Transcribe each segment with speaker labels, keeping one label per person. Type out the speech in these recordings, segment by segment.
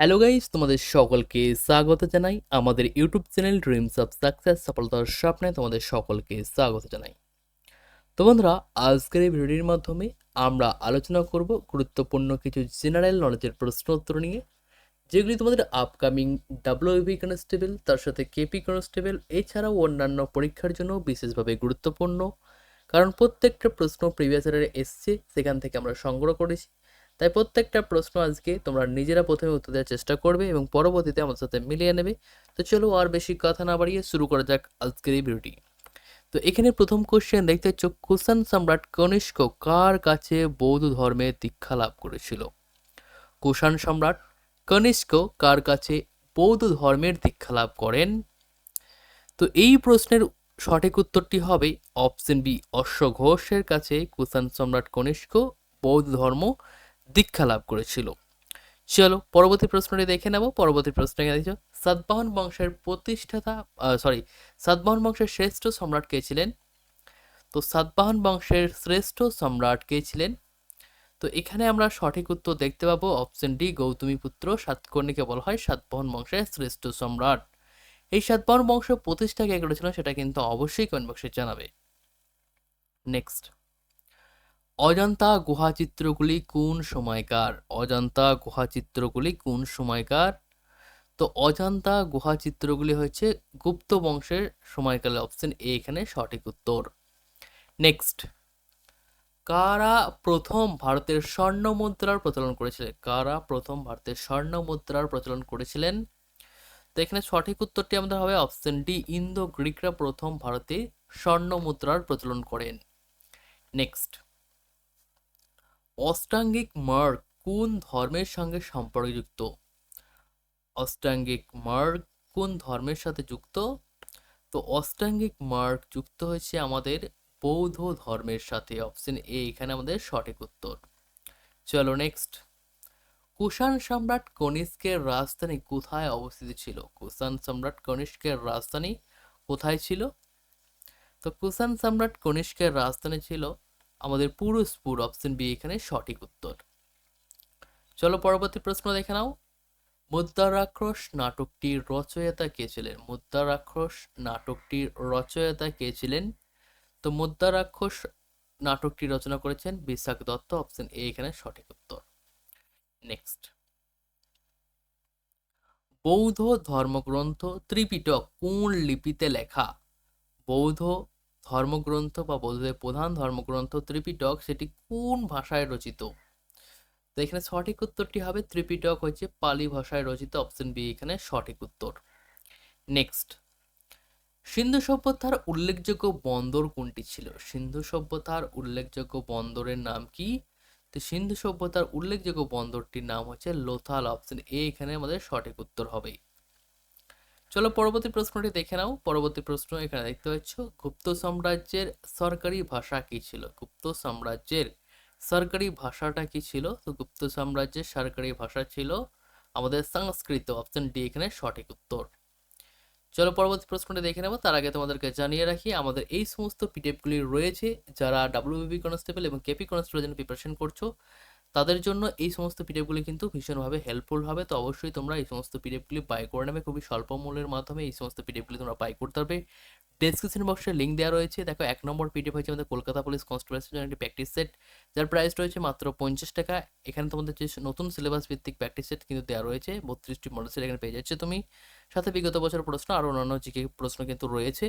Speaker 1: Hello guys তোমাদের সকলকে স্বাগত জানাই। আমাদের YouTube channel Dreams of Success সফলতার স্বপ্নে তোমাদের সকলকে স্বাগত জানাই। তো বন্ধুরা, আজকের এই ভিডিওটির মাধ্যমে আমরা আলোচনা করব গুরুত্বপূর্ণ কিছু জেনারেল নলেজের প্রশ্ন উত্তর নিয়ে, যেগুলি তোমাদের আপকামিং ডাব্লিউবি কনস্টেবল তার সাথে কেপি কনস্টেবল এছাড়াও অন্যান্য পরীক্ষার জন্য বিশেষভাবে গুরুত্বপূর্ণ। কারণ প্রত্যেকটা প্রশ্ন প্রিভিয়াস ইয়ারে এসছে, সেখান থেকে আমরা সংগ্রহ করেছি। তাই প্রত্যেকটা প্রশ্ন আজকে তোমরা নিজেরা প্রথমে উত্তর দেওয়ার চেষ্টা করবে এবং পরবর্তীতে আমার সাথে মিলিয়ে নেবে। তো চলো আর বেশি কথা না বাড়িয়ে শুরু করা যাক আজকের এই ভিডিওটি। তো এখানে প্রথম কোশ্চেন দেখতে হচ্ছে কুষাণ সম্রাট কনিষ্ক কার কাছে বৌদ্ধ ধর্মের দীক্ষা লাভ করেছিল? কুষাণ সম্রাট কনিষ্ক কার কাছে বৌদ্ধ ধর্মের দীক্ষা লাভ করেন? তো এই প্রশ্নের সঠিক উত্তরটি হবে অপশন বি অশ্ব ঘোষের কাছে কুষাণ সম্রাট কনিষ্ক বৌদ্ধ ধর্ম দীক্ষা লাভ করেছিল। চলো পরবর্তী প্রশ্নটি দেখে নেব। পরবর্তী প্রশ্ন এখানে দেখছ সাতবাহন বংশের প্রতিষ্ঠাতা সরি সাতবাহন বংশের শ্রেষ্ঠ সম্রাট কে ছিলেন? তো সাতবাহন বংশের শ্রেষ্ঠ সম্রাট কে ছিলেন? তো এখানে আমরা সঠিক উত্তর দেখতে পাবো অপশন ডি গৌতমী পুত্র, সাতকর্ণীকে বলা হয় সাতবাহন বংশের শ্রেষ্ঠ সম্রাট। এই সাতবাহন বংশ প্রতিষ্ঠা কে করেছিল সেটা কিন্তু অবশ্যই কমেন্ট বক্সে জানাবে। নেক্সট অজন্তা গুহা চিত্রগুলি কোন সময়কার? অজান্তা গুহা চিত্রগুলি কোন সময়কার? তো অজান্তা গুহা চিত্রগুলি হচ্ছে গুপ্ত বংশের সময়কালে। অপশন এ এখানে সঠিক উত্তর। নেক্সট। কারা প্রথম ভারতের স্বর্ণ মুদ্রার প্রচলন করেছিলেন? কারা প্রথম ভারতের স্বর্ণ মুদ্রার প্রচলন করেছিলেন? তো এখানে সঠিক উত্তরটি আমাদের হবে অপশন ডি। ইন্দো গ্রিকরা প্রথম ভারতে স্বর্ণ মুদ্রার প্রচলন করেন। নেক্সট। অষ্টাঙ্গিক মার্গ কোন ধর্মের সঙ্গে সম্পর্কযুক্ত? অষ্টাঙ্গিক মার্গ কোন ধর্মের সাথে যুক্ত? তো অষ্টাঙ্গিক মার্গ যুক্ত হয়েছে আমাদের বৌদ্ধ ধর্মের সাথে। অপশন এ এখানে আমাদের সঠিক উত্তর। চলো নেক্সট কুষাণ সম্রাট কনিষ্কের রাজধানী কোথায় অবস্থিত ছিল? কুষাণ সম্রাট কনিষ্কের রাজধানী কোথায় ছিল? তো কুষাণ সম্রাট কনিষ্কের রাজধানী ছিল আমাদের পুরুষপুর অপশন বি এখানে সঠিক উত্তর। চলো পরবর্তী প্রশ্ন দেখে নাও। মুদ্রারাক্ষস নাটকটির রচয়িতা কে ছিলেন? মুদ্রারাক্ষস নাটকটির রচয়িতা কে ছিলেন? তো মুদ্রারাক্ষস নাটকটি রচনা করেছেন বিশাখ দত্ত, অপশন এ এখানে সঠিক উত্তর। নেক্সট। বৌদ্ধ ধর্মগ্রন্থ ত্রিপিটক কোন লিপিতে লেখা? বৌদ্ধ ধর্মগ্রন্থ বা বৌদ্ধদের প্রধান ধর্মগ্রন্থ ত্রিপিটক সেটি কোন ভাষায় রচিত? তো এখানে সঠিক উত্তরটি হবে ত্রিপিটক হচ্ছে পালি ভাষায় রচিত অপশন বি এখানে সঠিক উত্তর। নেক্সট সিন্ধু সভ্যতার উল্লেখযোগ্য বন্দর কোনটি ছিল? সিন্ধু সভ্যতার উল্লেখযোগ্য বন্দরের নাম কি? তো সিন্ধু সভ্যতার উল্লেখযোগ্য বন্দরটির নাম হচ্ছে লোথাল অপশন এ এখানে আমাদের সঠিক উত্তর হবে। চলো পরবর্তী প্রশ্নটি দেখে নাও। পরবর্তী প্রশ্ন, এখানে দেখতে পাচ্ছ, গুপ্ত সাম্রাজ্যের সরকারি ভাষা কি ছিল? গুপ্ত সাম্রাজ্যের সরকারি ভাষাটা কি ছিল? তো গুপ্ত সাম্রাজ্যের সরকারি ভাষা ছিল আমাদের সংস্কৃত অপশন ডি এখানে সঠিক উত্তর। চলো পরবর্তী প্রশ্নটি দেখে নেব, তার আগে তোমাদেরকে জানিয়ে রাখি, আমাদের এই সমস্ত পিডিএফগুলি রয়েছে, যারা ডাব্লিউবিবি কনস্টেবল এবং কেপি কনস্টেবলের জন্য প্রিপারেশন করছ তাদের জন্য এই সমস্ত পিডিএফগুলি কিন্তু ভীষণভাবে হেল্পফুল হবে। তো অবশ্যই তোমরা এই সমস্ত পিডিএফগুলি বাই করে নেবে। খুবই স্বল্প মূল্যের মাধ্যমে এই সমস্ত পিডিএফগুলি তোমরা বাই করতে পারবে। ডেসক্রিপশন বক্সে লিঙ্ক দেওয়া রয়েছে। দেখো, এক নম্বর পিডিএফ হচ্ছে আমাদের কলকাতা পুলিশ কনস্টেবলের জন্য একটি প্র্যাকটিস সেট যার প্রাইস রয়েছে মাত্র পঞ্চাশ টাকা। এখানে তোমাদের যে নতুন সিলেবাস ভিত্তিক প্র্যাকটিস সেট কিন্তু দেওয়া রয়েছে। বত্রিশটি মডেল সেট এখানে পেয়ে যাচ্ছে তুমি। সাথে বিগত বছর প্রশ্ন আর অন্যান্য জিকে প্রশ্ন কিন্তু রয়েছে।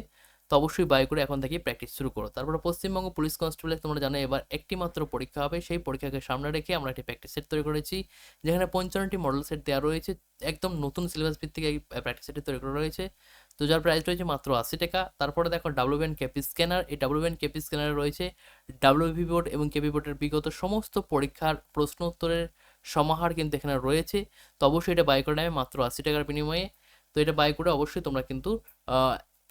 Speaker 1: তো অবশ্যই বাই করে এখন থেকে প্র্যাকটিস শুরু করো। তারপরে পশ্চিমবঙ্গ পুলিশ কনস্টেবলে তোমরা জানো এবার একটি মাত্র পরীক্ষা হবে, সেই পরীক্ষাকে সামনে রেখে আমরা একটি প্র্যাকটিস সেট তৈরি করেছি, যেখানে পঞ্চান্নটি মডেল সেট দেওয়া রয়েছে, একদম নতুন সিলেবাস ভিত্তিক এই প্র্যাকটিস সেটটি তৈরি করা রয়েছে। তো যার প্রাইস রয়েছে মাত্র আশি টাকা। তারপরে দেখো ডাব্লিউবিএন কেপি স্ক্যানার এই ডাব্লিউবিএন কেপি স্ক্যানারে রয়েছে ডাব্লিউভি বোর্ড এবং কেপি বোর্ডের বিগত সমস্ত পরীক্ষার প্রশ্ন উত্তরের সমাহার কিন্তু এখানে রয়েছে। তো অবশ্যই এটা বাই করে নেবে মাত্র আশি টাকার বিনিময়ে। তো এটা বাই করে অবশ্যই তোমরা কিন্তু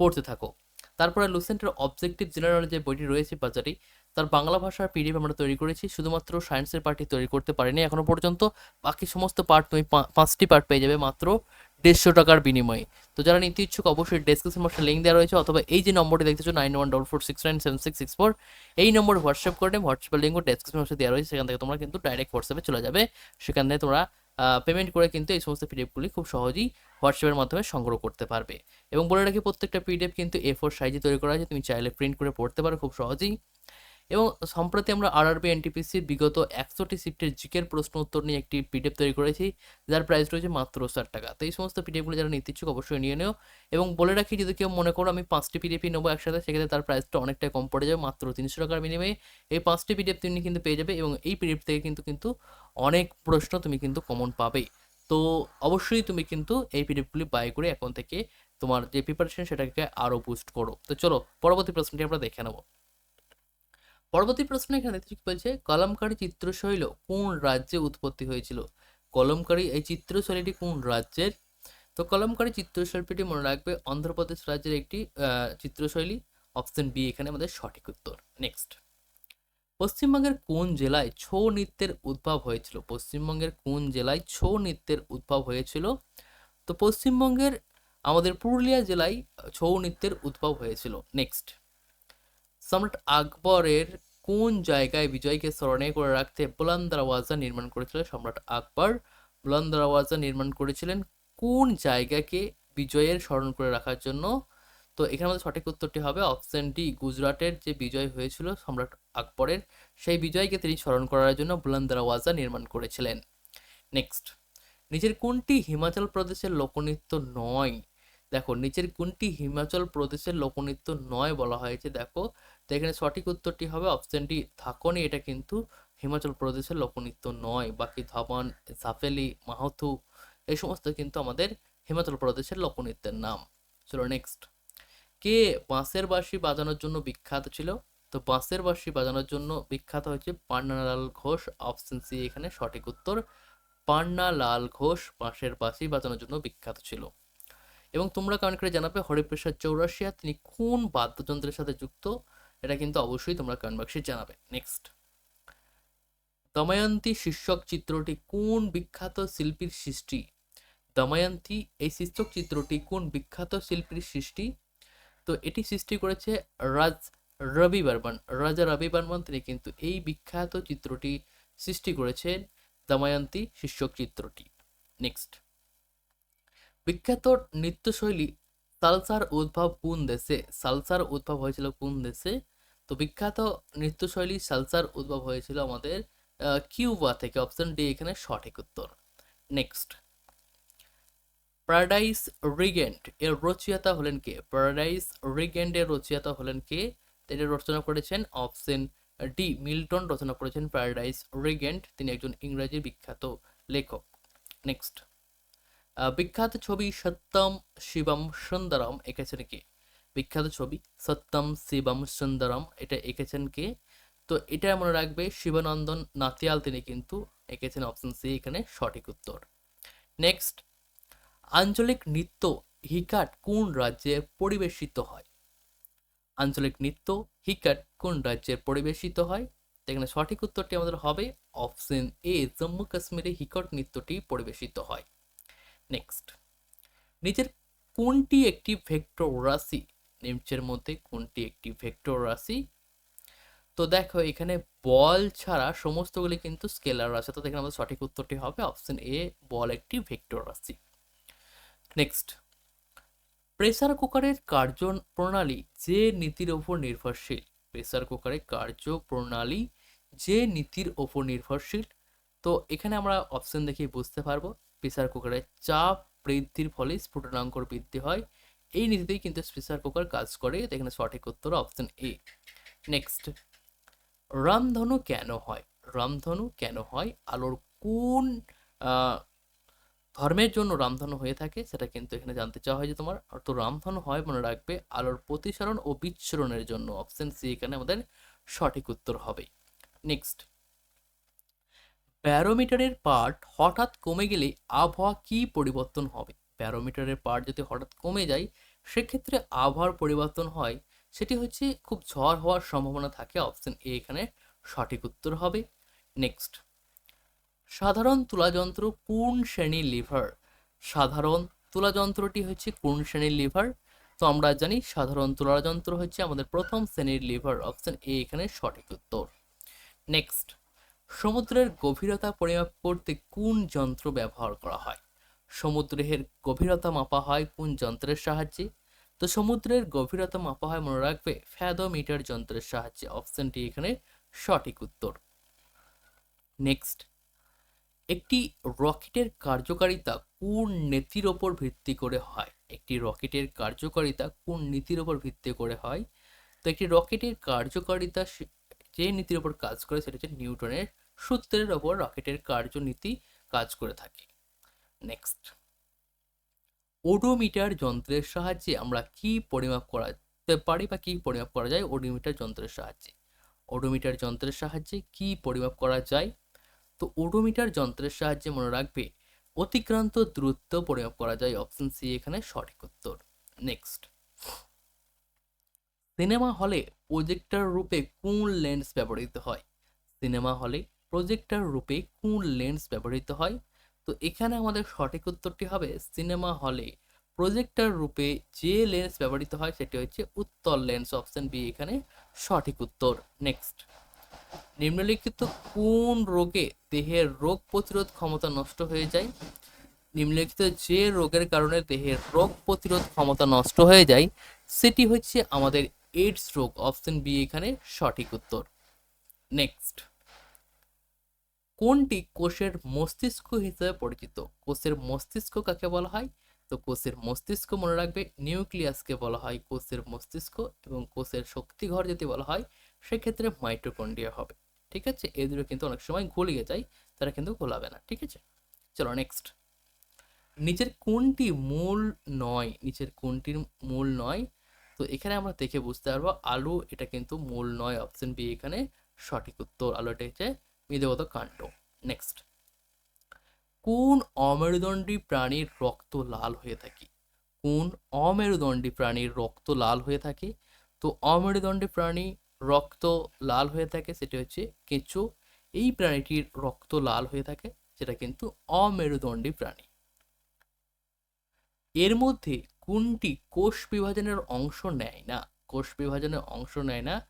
Speaker 1: পড়তে থাকো। তারপরে লুসেন্টের অবজেক্টিভ জেনারেল যে বইটি রয়েছে বাজারে, তার বাংলা ভাষার পিডিএফ আমরা তৈরি করেছি। শুধুমাত্র সায়েন্সের পার্টটি তৈরি করতে পারিনি এখনও পর্যন্ত। বাকি সমস্ত পার্ট তুমি পাঁচটি পার্ট পেয়ে যাবে মাত্র দেড়শো টাকার বিনিময়ে। তো যারা নিতে ইচ্ছুক অবশ্যই ডেসক্রিপশন বক্সে লিঙ্ক দেওয়া রয়েছে অথবা এই যে নম্বরটি দেখতেছো nine one double four six nine seven six six four এই নম্বর হোয়াটসঅ্যাপ করে নেবে হোয়াটসঅ্যাপের লিঙ্কও ডেসক্রিপশন বক্সে দেওয়া রয়েছে। সেখান থেকে তোমরা কিন্তু ডাইরেক্ট হোয়াটসঅ্যাপে চলে যাবে। সেখান থেকে তোমরা পেমেন্ট করে কিন্তু এই সমস্ত পিডিএফগুলি খুব সহজেই হোয়াটসঅ্যাপের মাধ্যমে সংগ্রহ করতে পারবে। এবং বলে রাখি, প্রত্যেকটা পিডিএফ কিন্তু এ ফোর সাইজে তৈরি করা আছে। তুমি চাইলে প্রিন্ট করে পড়তে পারো খুব সহজেই। এবং সম্প্রতি আমরা আরআরবি এনটিপিসির বিগত একশোটি শিফটের জিকের প্রশ্ন উত্তর নিয়ে একটি পিডিএফ তৈরি করেছি। যার প্রাইস রয়েছে মাত্র ষাট টাকা। তো এই সমস্ত পিডিএফগুলো যারা নিতে ইচ্ছুক অবশ্যই নিয়ে নিও। এবং বলে রাখি, যদি কেউ মনে করো আমি পাঁচটি পিডিএফই নেব একসাথে, সেক্ষেত্রে তার প্রাইসটা অনেকটাই কম পড়ে যাবে, মাত্র তিনশো টাকার বিনিময়ে। এই পাঁচটি পিডিএফ তুমি কিন্তু পেয়ে যাবে এবং এই পিডিএফ থেকে কিন্তু কিন্তু অনেক প্রশ্ন তুমি কিন্তু কমন পাবে তো অবশ্যই তুমি কিন্তু এই পিডিএফগুলি বাই করে এখন থেকে তোমার যে প্রিপারেশন সেটাকে আরও বুস্ট করো। তো চলো পরবর্তী প্রশ্নটি আমরা দেখে নেব। পরবর্তী প্রশ্ন এখানে বলছে, কলমকারী চিত্রশৈল কোন রাজ্যে উৎপত্তি হয়েছিল? কলমকারী এই চিত্রশৈলীটি কোন রাজ্যের? তো কলমকারী চিত্রশিল্পীটি মনে রাখবে অন্ধ্রপ্রদেশ রাজ্যের একটি চিত্রশৈলী। অপশন বি এখানে আমাদের সঠিক উত্তর। নেক্সট পশ্চিমবঙ্গের কোন জেলায় ছৌ নৃত্যের উদ্ভব হয়েছিল? পশ্চিমবঙ্গের কোন জেলায় ছৌ নৃত্যের উদ্ভব হয়েছিল? তো পশ্চিমবঙ্গের আমাদের পুরুলিয়া জেলায় ছৌ নৃত্যের উদ্ভব হয়েছিল। নেক্সট সম্রাট আকবরের কোন জায়গায় বিজয়কে স্মরণে করে রাখতে বুলান দরওয়াজা নির্মাণ করেছিল সম্রাট আকবর বুলান দরওয়াজা নির্মাণ করেছিলেন কোন জায়গাকে বিজয়ের স্মরণ করে রাখার জন্য? তো এখানে আমাদের সঠিক উত্তরটি হবে অপশন ডি গুজরাটের যে বিজয় হয়েছিল সম্রাট আকবরের, সেই বিজয়কে তিনি স্মরণ করার জন্য বুলান দরওয়াজা নির্মাণ করেছিলেন। নেক্সট নিজের কোনটি হিমাচল প্রদেশের লোকনৃত্য নয়? দেখো, নিচের কোনটি হিমাচল প্রদেশের লোকনৃত্য নয় বলা হয়েছে, দেখো। তো এখানে সঠিক উত্তরটি হবে অপশনটি থাকনি এটা কিন্তু হিমাচল প্রদেশের লোকনৃত্য নয়। বাকি ধবন জাফেলি মাহথু এই সমস্ত কিন্তু আমাদের হিমাচল প্রদেশের লোকনৃত্যের নাম। চলো নেক্সট কে বাঁশের বাঁশি বাজানোর জন্য বিখ্যাত ছিল? তো বাঁশের বাঁশি বাজানোর জন্য বিখ্যাত হয়েছে পান্নালাল ঘোষ। অপশন সি এখানে সঠিক উত্তর, পান্নালাল ঘোষ বাঁশের বাঁশি বাজানোর জন্য বিখ্যাত ছিল। এবং তোমরা কমেন্ট করে জানাবে হরিপ্রসাদ চৌরাশিয়া তিনি কোন বাদ্যযন্ত্রের সাথে যুক্ত? এটা কিন্তু অবশ্যই তোমরা কমেন্ট বক্সে জানাবে। নেক্সট দময়ন্তী শীর্ষক চিত্রটি কোন বিখ্যাত শিল্পীর সৃষ্টি? দময়ন্তী এই শীর্ষক চিত্রটি কোন বিখ্যাত শিল্পীর সৃষ্টি? তো এটি সৃষ্টি করেছে রাজ রবি বর্মন রাজা রবি বর্মন তিনি কিন্তু এই বিখ্যাত চিত্রটি সৃষ্টি করেছেন, দময়ন্তী শীর্ষক চিত্রটি। নেক্সট। বিখ্যাত নৃত্যশৈলী সালসার উদ্ভব কোন দেশে? সালসার উদ্ভব হয়েছিল কোন দেশে? তো বিখ্যাত নৃত্যশৈলী সালসার উদ্ভব হয়েছিল আমাদের কিউবা থেকে। অপশন ডি এখানে সঠিক উত্তর। নেক্সট। প্যারাডাইস রিগেন্ট এর রচয়িতা হলেন কে? প্যারাডাইস রিগেন্ট এর রচয়িতা হলেন কে? তিনি রচনা করেছেন অপশন ডি। মিল্টন রচনা করেছেন প্যারাডাইস রিগেন্ট তিনি একজন ইংরেজি বিখ্যাত লেখক। নেক্সট বিখ্যাত ছবি সত্যম শিবম সুন্দরম এঁকেছেন কে? বিখ্যাত ছবি সত্যম শিবম সুন্দরম এটা এঁকেছেন কে? তো এটা মনে রাখবে শিবানন্দন নাতিয়াল তিনি কিন্তু এঁকেছেন অপশন সি এখানে সঠিক উত্তর। নেক্সট আঞ্চলিক নৃত্য হিকাট কোন রাজ্যে পরিবেশিত হয়? আঞ্চলিক নৃত্য হিকাট কোন রাজ্যে পরিবেশিত হয়? এখানে সঠিক উত্তরটি আমাদের হবে অপশন এ, জম্মু কাশ্মীরে হিকট নৃত্যটি পরিবেশিত হয়। নেক্সট। নিচের কোনটি একটি ভেক্টর রাশি? নিচের মধ্যে কোনটি একটি ভেক্টর রাশি? তো দেখো, এখানে বল ছাড়া সমস্তগুলি কিন্তু স্কেলার রাশি তো এখানে আমাদের সঠিক উত্তরটি হবে অপশন এ, বল একটি ভেক্টর রাশি। নেক্সট প্রেসার কুকারের কার্য প্রণালী যে নীতির ওপর নির্ভরশীল। প্রেসার কুকারের কার্য প্রণালী যে নীতির ওপর নির্ভরশীল। তো এখানে আমরা অপশন দেখে বুঝতে পারব। প্রেসার কুকারের চাপ বৃদ্ধির ফলে স্ফুটনাঙ্কর বৃদ্ধি হয়। এই নীতিতেই কিন্তু প্রেসার কুকার কাজ করে। এখানে সঠিক উত্তর অপশন এ নেক্সট রামধনু কেন হয়? রামধনু কেন হয়? আলোর কোন ধর্মের জন্য রামধনু হয়ে থাকে, সেটা কিন্তু এখানে জানতে চাওয়া হয় যে তোমার। তো রামধনু হয় মনে রাখবে আলোর প্রতিসরণ ও বিচ্ছরণের জন্য। অপশন সি এখানে আমাদের সঠিক উত্তর হবে। নেক্সট ব্যারোমিটারের পার্ট হঠাৎ কমে গেলে আবহাওয়া কি পরিবর্তন হবে? ব্যারোমিটারের পার্ট যদি হঠাৎ কমে যায়, সেক্ষেত্রে আবহাওয়ার পরিবর্তন হয়। সেটি হচ্ছে খুব ঝড় হওয়ার সম্ভাবনা থাকে। অপশন এ এখানে সঠিক উত্তর হবে। নেক্সট সাধারণ তুলাযন্ত্র কোন শ্রেণির লিভার? সাধারণ তুলাযন্ত্রটি হচ্ছে কোন শ্রেণির লিভার? তো আমরা জানি সাধারণ তুলাযন্ত্র হচ্ছে আমাদের প্রথম শ্রেণির লিভার, অপশন এ এখানে সঠিক উত্তর। নেক্সট, সমুদ্রের গভীরতা পরিমাপ করতে কোন যন্ত্র ব্যবহার করা হয়? সমুদ্রের গভীরতা মাপা হয় কোন যন্ত্রের সাহায্যে? তো সমুদ্রের গভীরতা মাপা হয়, মনে রাখবে, ফ্যাদোমিটার যন্ত্রের সাহায্যে অপশনটি এখানে সঠিক উত্তর। নেক্সট একটি রকেটের কার্যকারিতা কোন নীতির ওপর ভিত্তি করে হয়? একটি রকেটের কার্যকারিতা কোন নীতির ওপর ভিত্তি করে হয়? তো একটি রকেটের কার্যকারিতা যে নীতির ওপর কাজ করে সেটা হচ্ছে নিউটনের সূত্রের ওপর রকেটের কার্যনীতি কাজ করে থাকে। নেক্সট ওডোমিটার যন্ত্রের সাহায্যে আমরা কি পরিমাপ করাতে পারি বা কি পরিমাপ করা যায়? ওডোমিটার যন্ত্রের সাহায্যে। ওডোমিটার যন্ত্রের সাহায্যে কি পরিমাপ করা যায়? তো ওডোমিটার যন্ত্রের সাহায্যে মনে রাখবে, অতিক্রান্ত দূরত্ব পরিমাপ করা যায় অপশন সি এখানে সঠিক উত্তর। নেক্সট সিনেমা হলে প্রজেক্টর রূপে কোন লেন্স ব্যবহৃত হয়? সিনেমা হলে প্রজেক্টর রূপে কোন লেন্স ব্যবহৃত হয়? তো এখানে আমাদের সঠিক উত্তরটি হবে সিনেমা হলে প্রজেক্টর রূপে যে লেন্স ব্যবহৃত হয়, সেটি হচ্ছে উত্তর লেন্স অপশন বি এখানে সঠিক উত্তর। নেক্সট নিম্নলিখিত কোন রোগে দেহের রোগ প্রতিরোধ ক্ষমতা নষ্ট হয়ে যায়? নিম্নলিখিত যে রোগের কারণে দেহের রোগ প্রতিরোধ ক্ষমতা নষ্ট হয়ে যায়, সেটি হচ্ছে আমাদের এইডস রোগ। অপশন বি এখানে সঠিক উত্তর। নেক্সট কোনটি কোষের মস্তিষ্ক হিসেবে পরিচিত? কোষের মস্তিষ্ক কাকে বলা হয়? তো কোষের মস্তিষ্ক মনে রাখবে নিউক্লিয়াসকে বলা হয়। কোষের মস্তিষ্ক এবং কোষের শক্তিঘর যদি বলা হয় সেক্ষেত্রে মাইটোকন্ড্রিয়া হবে, ঠিক আছে? এই দুটো কিন্তু অনেক সময় গলিয়ে যায়, তারা কিন্তু গোলাবে না, ঠিক আছে? চলো নেক্সট নিচের কোনটি মূল নয়? নিচের কোনটির মূল নয়? তো এখানে আমরা দেখে বুঝতে পারব, আলু এটা কিন্তু মূল নয় অপশন বি এখানে সঠিক উত্তর, আলু এটা হচ্ছে মেদেগত কাণ্ড। নেক্সট কোন অমেরুদণ্ডী প্রাণীর রক্ত লাল হয়ে থাকে? কোন অমেরুদণ্ডী প্রাণীর রক্ত লাল হয়ে থাকে? তো অমেরুদণ্ডী প্রাণী রক্ত লাল হয়ে থাকে সেটি হচ্ছে কেঁচো। এই প্রাণীটির রক্ত লাল হয়ে থাকে, সেটা কিন্তু অমেরুদণ্ডী প্রাণী। এর মধ্যে কোনটি কোষ বিভাজনের অংশ নেয় না? কোষ বিভাজনের অংশ নেয় না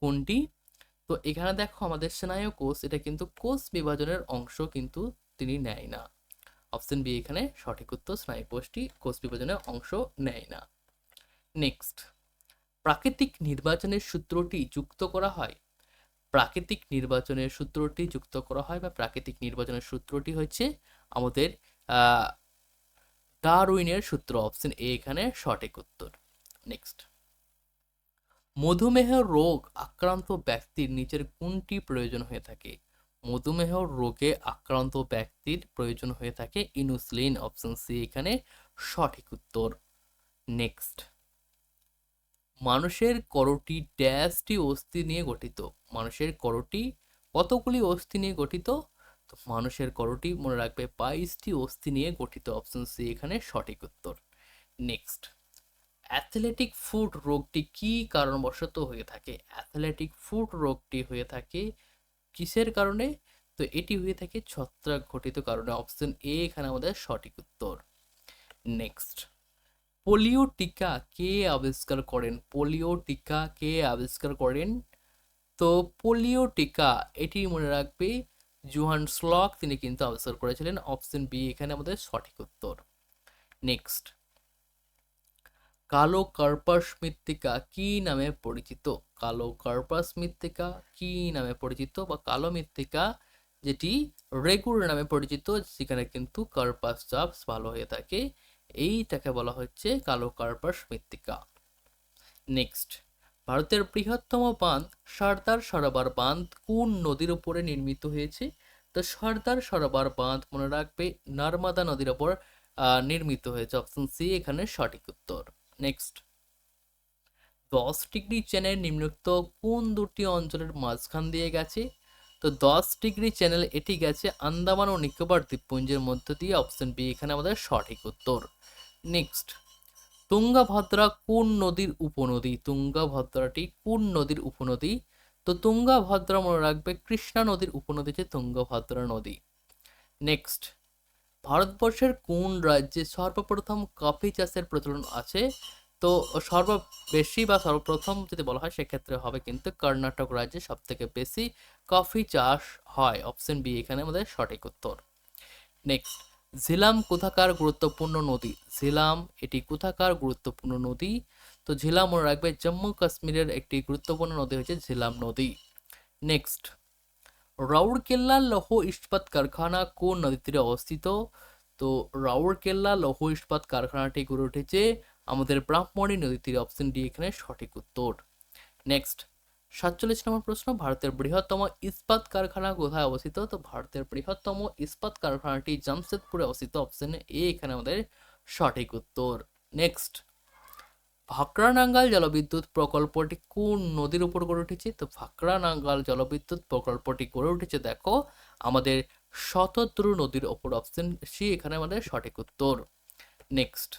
Speaker 1: কোনটি? তো এখানে দেখো আমাদের স্নায়ু কোষ, এটা কিন্তু কোষ বিভাজনের অংশ কিন্তু তিনি নেয় না। অপশন বি এখানে সঠিক উত্তর, স্নায়ু কোষটি কোষ বিভাজনের অংশ নেয় না। নেক্সট। প্রাকৃতিক নির্বাচনের সূত্রটি যুক্ত করা হয়। প্রাকৃতিক নির্বাচনের সূত্রটি যুক্ত করা হয় বা প্রাকৃতিক নির্বাচনের সূত্রটি হচ্ছে আমাদের ডারউইনের সূত্র, অপশন এ এখানে সঠিক উত্তর। নেক্সট মধুমেহ রোগ আক্রান্ত ব্যক্তির নিচের কোনটি প্রয়োজন হয়ে থাকে? মধুমেহ রোগে আক্রান্ত ব্যক্তির প্রয়োজন হয়ে থাকে ইনুসলিন, অপশন সি এখানে সঠিক উত্তর। নেক্সট মানুষের করটি ড্যাশটি অস্থি নিয়ে গঠিত। মানুষের করটি কতগুলি অস্থি নিয়ে গঠিত? তো মানুষের করটি মনে রাখবে বাইশটি অস্থি নিয়ে গঠিত। অপশন সি এখানে সঠিক উত্তর। নেক্সট অ্যাথলেটিক ফুট রোগটি কি কারণবশত হয়ে থাকে? অ্যাথলেটিক ফুট রোগটি হয়ে থাকে কিসের কারণে? তো এটি হয়ে থাকে ছত্রাক ঘটিত কারণে। অপশন এ এখানে আমাদের সঠিক উত্তর। নেক্সট পোলিও টিকা কে আবিষ্কার করেন? পোলিও টিকা কে আবিষ্কার করেন? তো পোলিও টিকা এটি মনে রাখবে, জোহান স্লক, তিনি কিন্তু আবিষ্কার করেছিলেন। অপশন বি, এখানে আমাদের সঠিক উত্তর। নেক্সট। কালো কার্পাস মৃত্তিকা কি নামে পরিচিত? কালো কার্পাস মৃত্তিকা কি নামে পরিচিত? বা কালো মৃত্তিকা, যেটি রেগুর নামে পরিচিত সেখানে কিন্তু কার্পাস চাপস ভালো হয়ে থাকে। এইটাকে বলা হচ্ছে কালো কার্পাস মৃত্তিকা। নেক্সট ভারতের বৃহত্তম বাঁধ সর্দার সরোবর বাঁধ কোন নদীর উপরে নির্মিত হয়েছে? তো সর্দার সরোবর বাঁধ মনে রাখবে নর্মদা নদীর ওপর নির্মিত হয়েছে। অপশন সি এখানে সঠিক উত্তর। নেক্সট দশ ডিগ্রি চ্যানেল নিম্নোক্ত কোন দুটি অঞ্চলের মাঝখান দিয়ে গেছে? তো দশ ডিগ্রি চ্যানেল এটি গেছে আন্দামান ও নিকোবর দ্বীপপুঞ্জের মধ্য দিয়ে। অপশন বি এখানে আমাদের সঠিক উত্তর। নেক্সট তুঙ্গাভদ্রা কোন নদীর উপনদী? তুঙ্গাভদ্রাটি কোন নদীর উপনদী? তো তুঙ্গাভদ্রা মনে রাখবে কৃষ্ণা নদীর উপনদী হচ্ছে তুঙ্গভদ্রা নদী। নেক্সট ভারতবর্ষের কোন রাজ্যে সর্বপ্রথম কফি চাষের প্রচলন আছে? তো সর্ব বেশি বা সর্বপ্রথম যদি বলা হয় সেক্ষেত্রে হবে কিন্তু কর্ণাটক রাজ্যে সব থেকে বেশি কফি চাষ হয়। অপশন বি এখানে আমাদের সঠিক উত্তর। নেক্সট ঝিলাম কোথাকার গুরুত্বপূর্ণ নদী? ঝিলাম, এটি কোথাকার গুরুত্বপূর্ণ নদী? তো ঝিলাম মনে রাখবে, জম্মু কাশ্মীরের একটি গুরুত্বপূর্ণ নদী হচ্ছে ঝিলাম নদী। নেক্সট রাউরকেল্লা লৌহ ইস্পাত কারখানা কোন নদীর তীরে অবস্থিত? তো রাউরকেল্লা লৌহ ইস্পাত কারখানাটি গড়ে উঠেছে আমাদের ব্রাহ্মণী নদীর তীরে অপশন ডি, এখানে সঠিক উত্তর। নেক্সট সাতচল্লিশ নম্বর প্রশ্ন, ভারতের বৃহত্তম ইস্পাত কারখানা কোথায় অবস্থিত? তো ভারতের বৃহত্তম ইস্পাত কারখানাটি জামশেদপুরে অবস্থিত। অপশন এ এখানে আমাদের সঠিক উত্তর। নেক্সট ভাকরানাঙ্গাল জলবিদ্যুৎ প্রকল্পটি কোন নদীর উপর গড়ে উঠেছে? তো ভাকরানাঙ্গাল জলবিদ্যুৎ প্রকল্পটি গড়ে উঠেছে, দেখো, আমাদের শতদ্রু নদীর ওপর অপশন সি এখানে আমাদের সঠিক উত্তর। নেক্সট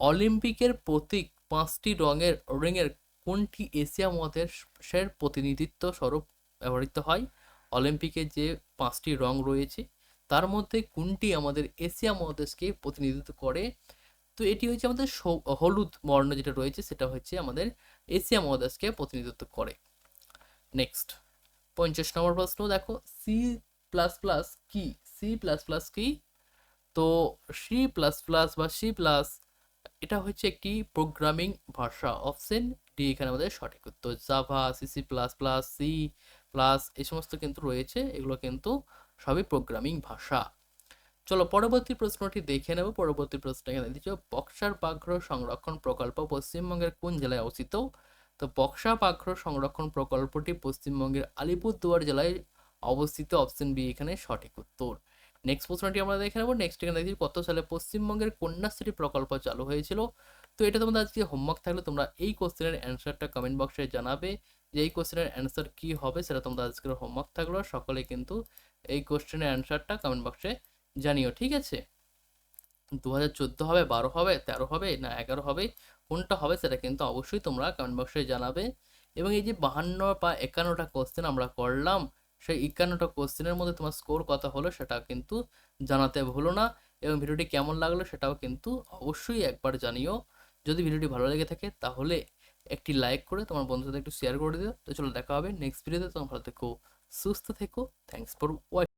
Speaker 1: অলিম্পিকের প্রতীক পাঁচটি রঙের রিংয়ের কোনটি এশিয়া মহাদেশের প্রতিনিধিত্ব স্বরূপ ব্যবহৃত হয়? অলিম্পিকে যে পাঁচটি রং রয়েছে, তার মধ্যে কোনটি আমাদের এশিয়া মহাদেশকে প্রতিনিধিত্ব করে? তো এটি হচ্ছে আমাদের হলুদ বর্ণ যেটা রয়েছে, সেটা হচ্ছে আমাদের এশিয়া মহাদেশকে প্রতিনিধিত্ব করে। নেক্সট, পঞ্চাশ নম্বর প্রশ্ন দেখো সি প্লাস প্লাস কি? সি প্লাস প্লাস কি? তো সি প্লাস প্লাস বা সি প্লাস এটা হচ্ছে একটি প্রোগ্রামিং ভাষা। অপশন ডি এখানে আমাদের সঠিক উত্তর Java CC plus plus C plus এই সমস্ত কিন্তু রয়েছে। এগুলো কিন্তু সবই প্রোগ্রামিং ভাষা। চলো পরবর্তী প্রশ্নটি দেখে নেব। পরবর্তী প্রশ্ন এখানে দিচ্ছ, বক্সার ব্যাঘ্র সংরক্ষণ প্রকল্প পশ্চিমবঙ্গের কোন জেলায় অবস্থিত? তো বক্সা ব্যাঘ্র সংরক্ষণ প্রকল্পটি পশ্চিমবঙ্গের আলিপুরদুয়ার জেলায় অবস্থিত। অপশন বি এখানে সঠিক উত্তর। নেক্সট প্রশ্নটি আমরা দেখে নেব। নেক্সট এখানে দেখি কত সালে পশ্চিমবঙ্গের কন্যাশ্রী প্রকল্প চালু হয়েছিল? তো এটা তোমাদের আজকে হোমওয়ার্ক থাকলে তোমরা এই কোশ্চেনের অ্যান্সারটা কমেন্ট বক্সে জানাবে। যে এই কোশ্চেনের অ্যান্সার কী হবে সেটা তোমাদের আজকের হোমওয়ার্ক থাকল। সকলে কিন্তু এই কোশ্চেনের অ্যান্সারটা কমেন্ট বক্সে জানিও, ঠিক আছে? দু হাজার চোদ্দ হবে, বারো হবে, তেরো হবে না এগারো হবে, কোনটা হবে সেটা কিন্তু অবশ্যই তোমরা কমেন্ট বক্সে জানাবে। এবং এই যে বাহান্ন বা একান্নটা কোশ্চেন আমরা করলাম, সেই একান্নটা কোশ্চেনের মধ্যে তোমার স্কোর কত হলো সেটা কিন্তু জানাতে ভুলো না। এবং ভিডিওটি কেমন লাগল সেটাও কিন্তু অবশ্যই একবার জানিও। যদি ভিডিওটি ভালো লেগে থাকে, তাহলে একটি লাইক করে তোমার বন্ধুদের সাথে একটু শেয়ার করে দিও। তো চলো দেখা হবে নেক্সট ভিডিওতে তোমার ভালো থেকো, সুস্থ থেকো। Thanks for watching